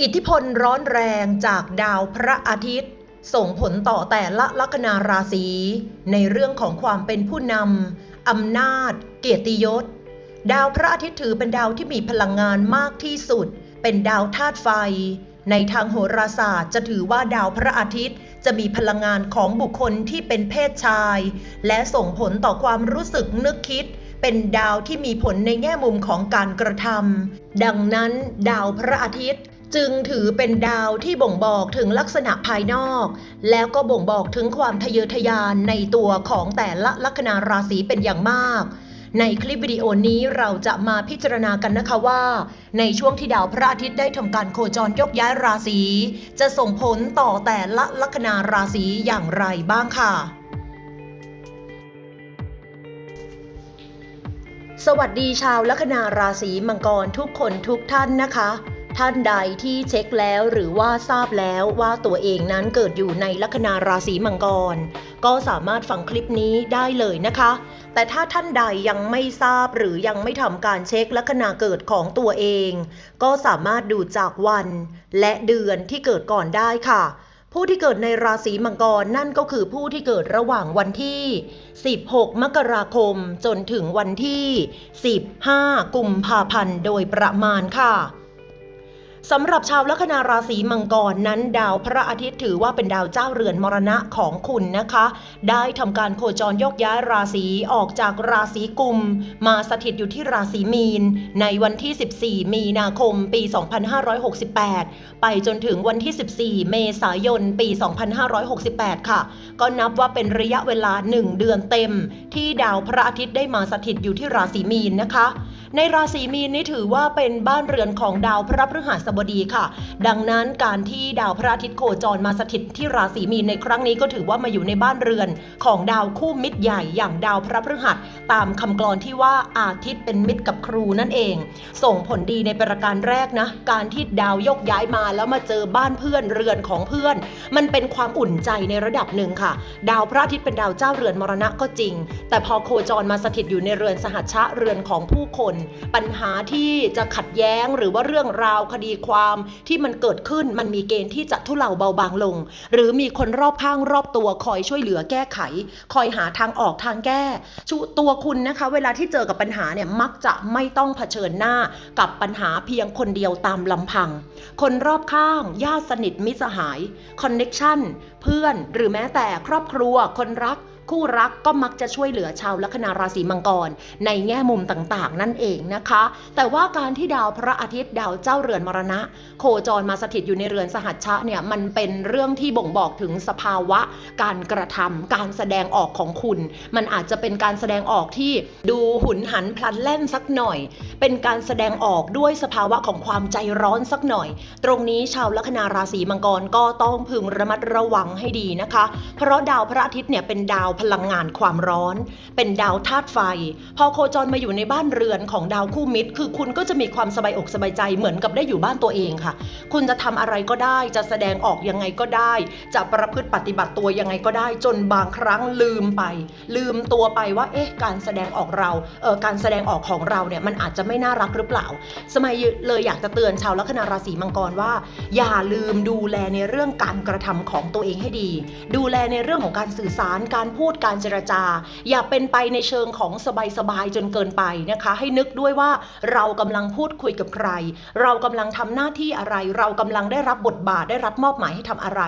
อิทธิพลร้อนแรงจากดาวพระอาทิตย์ ส่งผลต่อแต่ละลัคนาราศี ในเรื่องของความเป็นผู้นำอำนาจ เกียรติยศ ดาวพระอาทิตย์ถือเป็นดาวที่มีพลังงานมากที่สุด เป็นดาวธาตุไฟ ในทางโหราศาสตร์จะถือว่าดาวพระอาทิตย์ จะมีพลังงานของบุคคลที่เป็นเพศชาย และส่งผลต่อความรู้สึกนึกคิดเป็นดาวที่มีผลในแง่มุมของการกระทำ ดังนั้น ดาวพระอาทิตย์ จึงถือเป็นดาวที่บ่งบอกถึงลักษณะภายนอก แล้วก็บ่งบอกถึงความทะเยอทะยานในตัวของแต่ละลัคนาราศีเป็นอย่างมาก ในคลิปวิดีโอนี้เราจะมาพิจารณากันนะคะว่า ในช่วงที่ดาวพระอาทิตย์ได้ทำการโคจรยกย้ายราศีจะส่งผลต่อแต่ละลัคนาราศีอย่างไรบ้างค่ะสวัสดีชาวลัคนาราศีมังกรทุกคนทุกท่านนะคะ ท่านใดที่เช็คแล้วหรือว่าทราบแล้วว่าตัวเองนั้นเกิดอยู่ในลัคนาราศีมังกร ก็สามารถฟังคลิปนี้ได้เลยนะคะ แต่ถ้าท่านใดยังไม่ทราบหรือยังไม่ทำการเช็คลัคนาเกิดของตัวเอง ก็สามารถดูจากวัน และเดือนที่เกิดก่อนได้ค่ะผู้ที่เกิดในราศีมังกรนั่นก็คือผู้ที่เกิดระหว่างวันที่ 16 มกราคม จนถึงวันที่ 15 กุมภาพันธ์โดยประมาณค่ะ สำหรับชาวลัคนาราศีมังกรนั้นดาวพระอาทิตย์ถือว่าเป็นดาวเจ้าเรือนมรณะของคุณนะคะ ได้ทำการโคจรยกย้ายราศีออกจากราศีกุม มาสถิตอยู่ที่ราศีมีน ในวันที่ 14 มีนาคมปี 2568 ไปจนถึงวันที่ 14 เมษายนปี 2568 ค่ะ ก็นับว่าเป็นระยะเวลา 1 เดือนเต็ม ที่ดาวพระอาทิตย์ได้มาสถิตอยู่ที่ราศีมีนนะคะ ในราศีมีนนี่ถือว่าเป็นบ้านเรือนของดาวพระพฤหัสบดีค่ะ ดังนั้นการที่ดาวพระอาทิตย์โคจรมาสถิตที่ราศีมีนในครั้งนี้ก็ถือว่ามาอยู่ในบ้านเรือน ของดาวคู่มิตรใหญ่อย่างดาวพระพฤหัส ตามคำกลอนที่ว่าอาทิตย์เป็นมิตรกับครูนั่นเอง ส่งผลดีในประการแรกนะ การที่ดาวยกย้ายมาแล้วมาเจอบ้านเพื่อนเรือนของเพื่อน มันเป็นความอุ่นใจในระดับหนึ่งค่ะ ดาวพระอาทิตย์เป็นดาวเจ้าเรือนมรณะก็จริง แต่พอโคจรมาสถิตอยู่ในเรือนสหัชชะเรือนของผู้คน ปัญหาที่จะขัดแย้งหรือว่าเรื่องราวคดีความที่มันเกิดขึ้นมันมีเกณฑ์ที่จะทุเลาเบาบางลง หรือมีคนรอบข้างรอบตัวคอยช่วยเหลือแก้ไข คอยหาทางออกทางแก้ชุตัวคุณนะคะ เวลาที่เจอกับปัญหาเนี่ยมักจะไม่ต้องเผชิญหน้ากับปัญหาเพียงคนเดียวตามลำพัง คนรอบข้างญาติสนิทมิตรสหายคอนเน็ชันเพื่อนหรือแม้แต่ครอบครัวคนรัก คู่รักก็มักจะช่วยเหลือชาวลัคนาราศีมังกร ในแง่มุมต่างๆ นั่นเองนะคะ แต่ว่าการที่ดาวพระอาทิตย์ดาวเจ้าเรือนมรณะ โคจรมาสถิตอยู่ในเรือนสหัชชะเนี่ยมันเป็นเรื่องที่บ่งบอกถึงสภาวะ การกระทำการแสดงออกของคุณ มันอาจจะเป็นการแสดงออกที่ดูหุนหันพลันแล่นสักหน่อย เป็นการแสดงออกด้วยสภาวะของความใจร้อนสักหน่อย ตรงนี้ชาวลัคนาราศีมังกรก็ต้องพึงระมัดระวังให้ดีนะคะ เพราะดาวพระอาทิตย์เนี่ยเป็นดาวพลังงานความร้อน เป็นดาวธาตุไฟ พอโคจรมาอยู่ในบ้านเรือนของดาวคู่มิตร คือคุณก็จะมีความสบายอกสบายใจเหมือนกับได้อยู่บ้านตัวเองค่ะ คุณจะทำอะไรก็ได้จะแสดงออกยังไงก็ได้ จะประพฤติปฏิบัติตัวยังไงก็ได้ จนบางครั้งลืมไป ลืมตัวไปว่าเอ๊ะการแสดงออกเราเออการแสดงออกของเราเนี่ยมันอาจจะไม่น่ารักหรือเปล่า สมัยเลยอยากจะเตือนชาวลัคนาราศีมังกรว่า อย่าลืมดูแลในเรื่องการกระทำของตัวเองให้ดี ดูแลในเรื่องของการสื่อสารการพูดการเจรจา อย่าเป็นไปในเชิงของสบายๆจนเกินไปนะคะ ให้นึกด้วยว่าเรากำลังพูดคุยกับใคร เรากำลังทำหน้าที่อะไร เรากำลังได้รับบทบาทได้รับมอบหมายให้ทำอะไร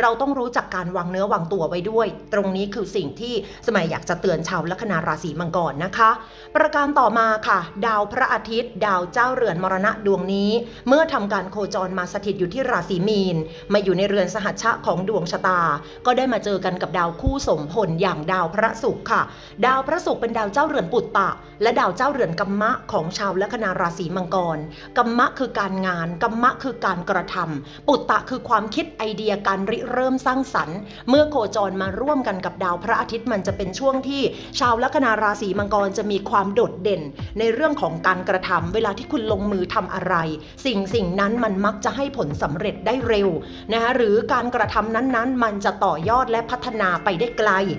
เราต้องรู้จักการวางเนื้อวางตัวไว้ด้วย ตรงนี้คือสิ่งที่สมัยอยากจะเตือนชาวลัคนาราศีมังกรนะคะ ประการต่อมาค่ะ ดาวพระอาทิตย์ ดาวเจ้าเรือนมรณะดวงนี้ เมื่อทำการโคจรมาสถิตอยู่ที่ราศีมีน มาอยู่ในเรือนสหัชชะของดวงชะตา ก็ได้มาเจอกันกับดาวคู่สมพลอย่างดาวพระศุกร์ค่ะ ดาวพระศุกร์เป็นดาวเจ้าเรือนปุตตะ และดาวเจ้าเรือนกัมมะของชาวลัคนาราศีมังกร กัมมะคือการงาน กัมมะคือการกระทำปุตตะคือความคิดไอเดียการริเริ่มสร้างสรรค์ เมื่อโคจรมาร่วมกันกับดาวพระอาทิตย์มันจะเป็นช่วงที่ ชาวลัคนาราศีมังกรจะมีความโดดเด่น ในเรื่องของการกระทำเวลาที่คุณลงมือทำอะไร สิ่งสิ่งนั้นมันมักจะให้ผลสำเร็จได้เร็วนะคะหรือการกระทำนั้นๆ มันจะต่อยอดและพัฒนาไปได้ไกล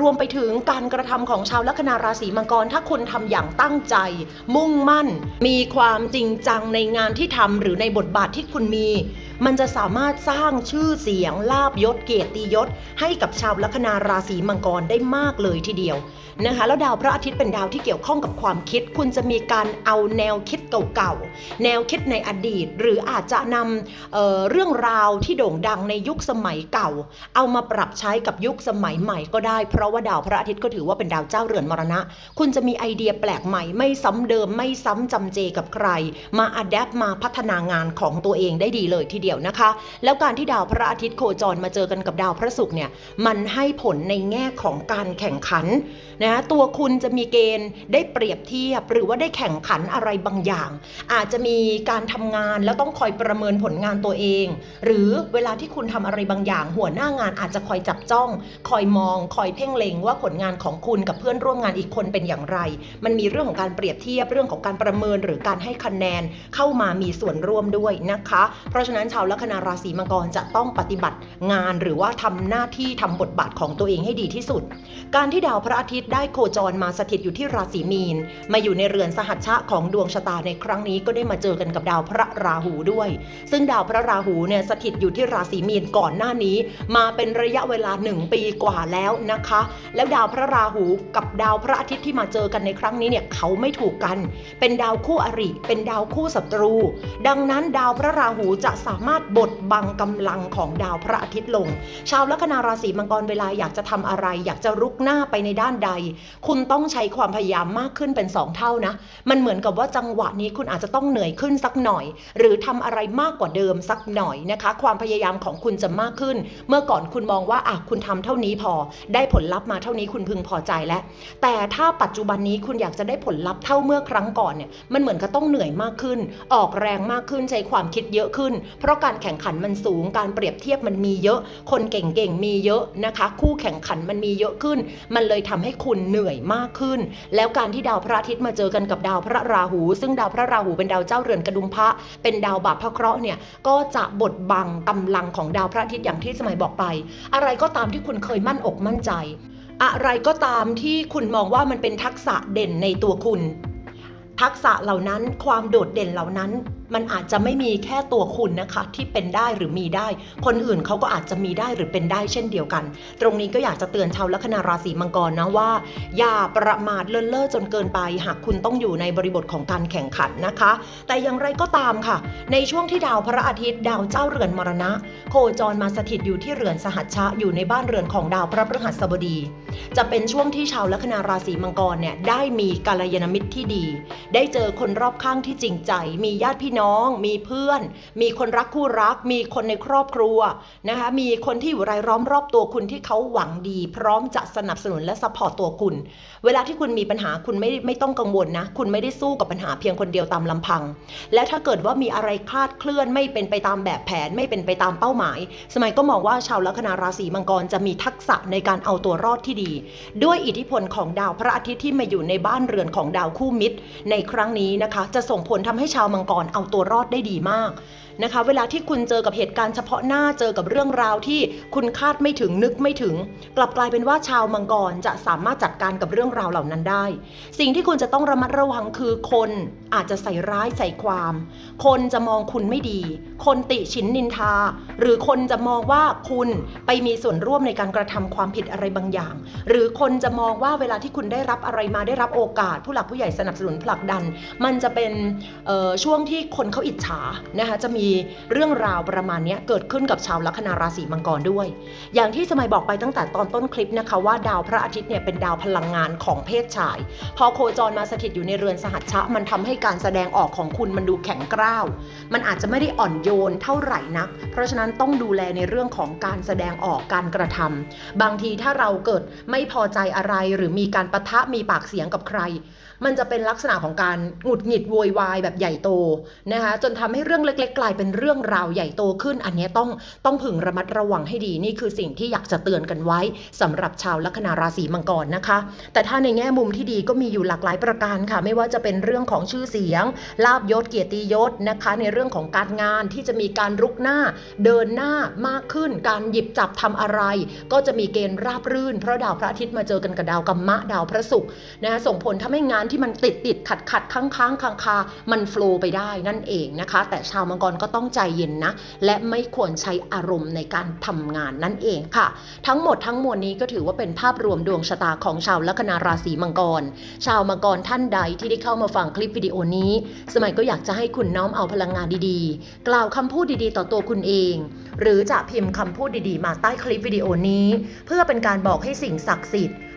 รวมไปถึงการกระทำของชาวลัคนาราศีมังกร ถ้าคุณทำอย่างตั้งใจ มุ่งมั่น มีความจริงจังในงานที่ทำหรือในบทบาทที่คุณมี มันจะสามารถสร้างชื่อเสียงลาบยศเกียรติยศ ให้กับชาวลัคนาราศีมังกรได้มากเลยทีเดียวนะคะแล้วดาวพระอาทิตย์เป็นดาวที่เกี่ยวข้องกับความคิด คุณจะมีการเอาแนวคิดเก่าๆแนวคิดในอดีต หรืออาจจะนำเเรื่องราวที่โด่งดังในยุคสมัยเก่า เอามาปรับใช้กับยุคสมัยใหม่ก็ได้เพราะราะว่าดาวพระอาทิตย์ก็ถือว่าเป็นดาวเจ้าเรือนมรณะ คุณจะมีไอเดียแปลกใหม่ ไม่ซ้ำเดิม ไม่ซ้ำจำเจกับใคร มาอัดแอปมาพัฒนางานของตัวเองได้ดีเลยทีเดียวนะคะ แล้วการที่ดาวพระอาทิตย์โคจรมาเจอกันกับดาวพระศุกร์เนี่ยมันให้ผลในแง่ของการแข่งขันนะตัวคุณจะมีเกณฑ์ได้เปรียบเทียบ หรือว่าได้แข่งขันอะไรบางอย่าง อาจจะมีการทำงานแล้วต้องคอยประเมินผลงานตัวเอง หรือเวลาที่คุณทำอะไรบางอย่าง หัวหน้างานอาจจะคอยจับจ้อง คอยมอง คอยเพ่งเล็งว่าผลงานของคุณกับเพื่อนร่วมงานอีกคนเป็นอย่างไร มันมีเรื่องของการเปรียบเทียบเรื่องของการประเมินหรือการให้คะแนนเข้ามามีส่วนร่วมด้วยนะคะ เพราะฉะนั้นชาวลัคนาราศีมังกรจะต้องปฏิบัติงานหรือว่าทำหน้าที่ทำบทบาทของตัวเองให้ดีที่สุด การที่ดาวพระอาทิตย์ได้โคจรมาสถิตอยู่ที่ราศีมีน มาอยู่ในเรือนสหัชชะของดวงชะตาในครั้งนี้ก็ได้มาเจอกันกับดาวพระราหูด้วย ซึ่งดาวพระราหูเนี่ยสถิตอยู่ที่ราศีมีนก่อนหน้านี้ มาเป็นระยะเวลาหนึ่งปีกว่าแล้วนะคะแล้วดาวพระราหูกับดาวพระอาทิตย์ที่มาเจอกันในครั้งนี้เนี่ยเขาไม่ถูกกัน เป็นดาวคู่อริ เป็นดาวคู่ศัตรู ดังนั้นดาวพระราหูจะสามารถบดบังกำลังของดาวพระอาทิตย์ลง ชาวลัคนาราศีมังกรเวลาอยากจะทำอะไร อยากจะรุกหน้าไปในด้านใด คุณต้องใช้ความพยายามมากขึ้นเป็น 2 เท่านะ มันเหมือนกับว่าจังหวะนี้คุณอาจจะต้องเหนื่อยขึ้นสักหน่อย หรือทำอะไรมากกว่าเดิมสักหน่อยนะคะ ความพยายามของคุณจะมากขึ้น เมื่อก่อนคุณมองว่าอะคุณทำเท่านี้พอได้ผลลัพธ์มาเท่านี้คุณพึงพอใจแล้ว แต่ถ้าปัจจุบันนี้คุณอยากจะได้ผลลัพธ์เท่าเมื่อครั้งก่อนเนี่ยมันเหมือนกับต้องเหนื่อยมากขึ้น ออกแรงมากขึ้นใช้ความคิดเยอะขึ้น เพราะการแข่งขันมันสูงการเปรียบเทียบมันมีเยอะ คนเก่งๆมีเยอะนะคะ คู่แข่งขันมันมีเยอะขึ้น มันเลยทำให้คุณเหนื่อยมากขึ้น แล้วการที่ดาวพระอาทิตย์มาเจอกันกับดาวพระราหู ซึ่งดาวพระราหูเป็นดาวเจ้าเรือนกระดุมพระเป็นดาวบาปพระเคราะห์เนี่ยก็จะบดบังกำลังของดาวพระอาทิตย์อย่างที่สมัยบอกไป อะไรก็ตามที่คุณเคยมั่นอกมั่นใจ อะไรก็ตามที่คุณมองว่ามันเป็นทักษะเด่นในตัวคุณ ทักษะเหล่านั้นความโดดเด่นเหล่านั้น มันอาจจะไม่มีแค่ตัวคุณนะคะ ที่เป็นได้หรือมีได้ คนอื่นเขาก็อาจจะมีได้หรือเป็นได้เช่นเดียวกัน ตรงนี้ก็อยากจะเตือนชาวลัคนาราศีมังกรนะว่า อย่าประมาทเลินเล่อจนเกินไป หากคุณต้องอยู่ในบริบทของการแข่งขันนะคะ แต่อย่างไรก็ตามค่ะ ในช่วงที่ดาวพระอาทิตย์ ดาวเจ้าเรือนมรณะ โคจรมาสถิตอยู่ที่เรือนสหัชชะอยู่ในบ้านเรือนของดาวพระพฤหัสบดี จะเป็นช่วงที่ชาวลัคนาราศีมังกรเนี่ยได้มีกาลยานมิตรที่ดี ได้เจอคนรอบข้างที่จริงใจ มีญาติพี่น้องมีเพื่อน มีคนรักคู่รัก มีคนในครอบครัวนะคะมีคนที่อยู่รายล้อมรอบตัวคุณที่เขาหวังดี พร้อมจะสนับสนุนและซัพพอร์ตตัวคุณ เวลาที่คุณมีปัญหาคุณไม่ไม่ต้องกังวลนะ คุณไม่ได้สู้กับปัญหาเพียงคนเดียวตามลำพัง และถ้าเกิดว่ามีอะไรคลาดเคลื่อนไม่เป็นไปตามแบบแผน ไม่เป็นไปตามเป้าหมาย สมัยก็มองว่าชาวลัคนาราศีมังกรจะมีทักษะในการเอาตัวรอดที่ดี ด้วยอิทธิพลของดาวพระอาทิตย์ที่มาอยู่ในบ้านเรือนของดาวคู่มิตร ในครั้งนี้นะคะ จะส่งผลทำให้ชาวมังกรเอาตัวรอดได้ดีมากนะคะ เวลาที่คุณเจอกับเหตุการณ์เฉพาะหน้าเจอกับเรื่องราวที่คุณคาดไม่ถึงนึกไม่ถึง กลับกลายเป็นว่าชาวมังกรจะสามารถจัดการกับเรื่องราวเหล่านั้นได้ สิ่งที่คุณจะต้องระมัดระวังคือคนอาจจะใส่ร้ายใส่ความ คนจะมองคุณไม่ดี คนติฉินนินทา หรือคนจะมองว่าคุณไปมีส่วนร่วมในการกระทำความผิดอะไรบางอย่าง หรือคนจะมองว่าเวลาที่คุณได้รับอะไรมาได้รับโอกาส ผู้หลักผู้ใหญ่สนับสนุนผลักดัน มันจะเป็นช่วงที่คนเขาอิจฉานะคะจะมีเรื่องราวประมาณนี้เกิดขึ้นกับชาวลัคนาราศีมังกรด้วย อย่างที่สมัยบอกไปตั้งแต่ตอนต้นคลิปนะคะว่าดาวพระอาทิตย์เนี่ยเป็นดาวพลังงานของเพศชาย พอโคจรมาสถิตอยู่ในเรือนสหัชชะ มันทำให้การแสดงออกของคุณมันดูแข็งกร้าว มันอาจจะไม่ได้อ่อนโยนเท่าไหร่นัก เพราะฉะนั้นต้องดูแลในเรื่องของการแสดงออกการกระทำบางทีถ้าเราเกิดไม่พอใจอะไรหรือมีการประทะมีปากเสียงกับใคร มันจะเป็นลักษณะของการหงุดหงิดโวยวายแบบใหญ่โตนะคะจนทำให้เรื่องเล็กๆกลายเป็นเรื่องราวใหญ่โตขึ้น อันนี้ต้องต้องพึงระมัดระวังให้ดีนี่คือสิ่งที่อยากจะเตือนกันไว้สำหรับชาวลัคนาราศีมังกรนะคะ แต่ถ้าในแง่มุมที่ดีก็มีอยู่หลากหลายประการค่ะ ไม่ว่าจะเป็นเรื่องของชื่อเสียง ลาบยศเกียรติยศนะคะ ในเรื่องของการงานที่จะมีการรุกหน้า เดินหน้ามากขึ้น การหยิบจับทำอะไร ก็จะมีเกณฑ์ราบรื่น เพราะดาวพระอาทิตย์มาเจอกันกับดาวกัมมะดาวพระศุกร์นะคะส่งผลทำให้งานที่มันติดติดขัดขัดค้างค้างคางคามันโฟล์ไปได้นั่นเองนะคะ แต่ชาวมังกรก็ต้องใจเย็นนะ และไม่ควรใช้อารมณ์ในการทำงานนั่นเองค่ะ ทั้งหมดทั้งมวลนี้ก็ถือว่าเป็นภาพรวมดวงชะตาของชาวลัคนาราศีมังกร ชาวมังกรท่านใดที่ได้เข้ามาฟังคลิปวิดีโอนี้ สมัยก็อยากจะให้คุณน้อมเอาพลังงานดีๆ กล่าวคำพูดดีๆ ต่อตัวคุณเอง หรือจะพิมพ์คำพูดดีๆ มาใต้คลิปวิดีโอนี้ เพื่อเป็นการบอกให้สิ่งศักดิ์สิทธิ์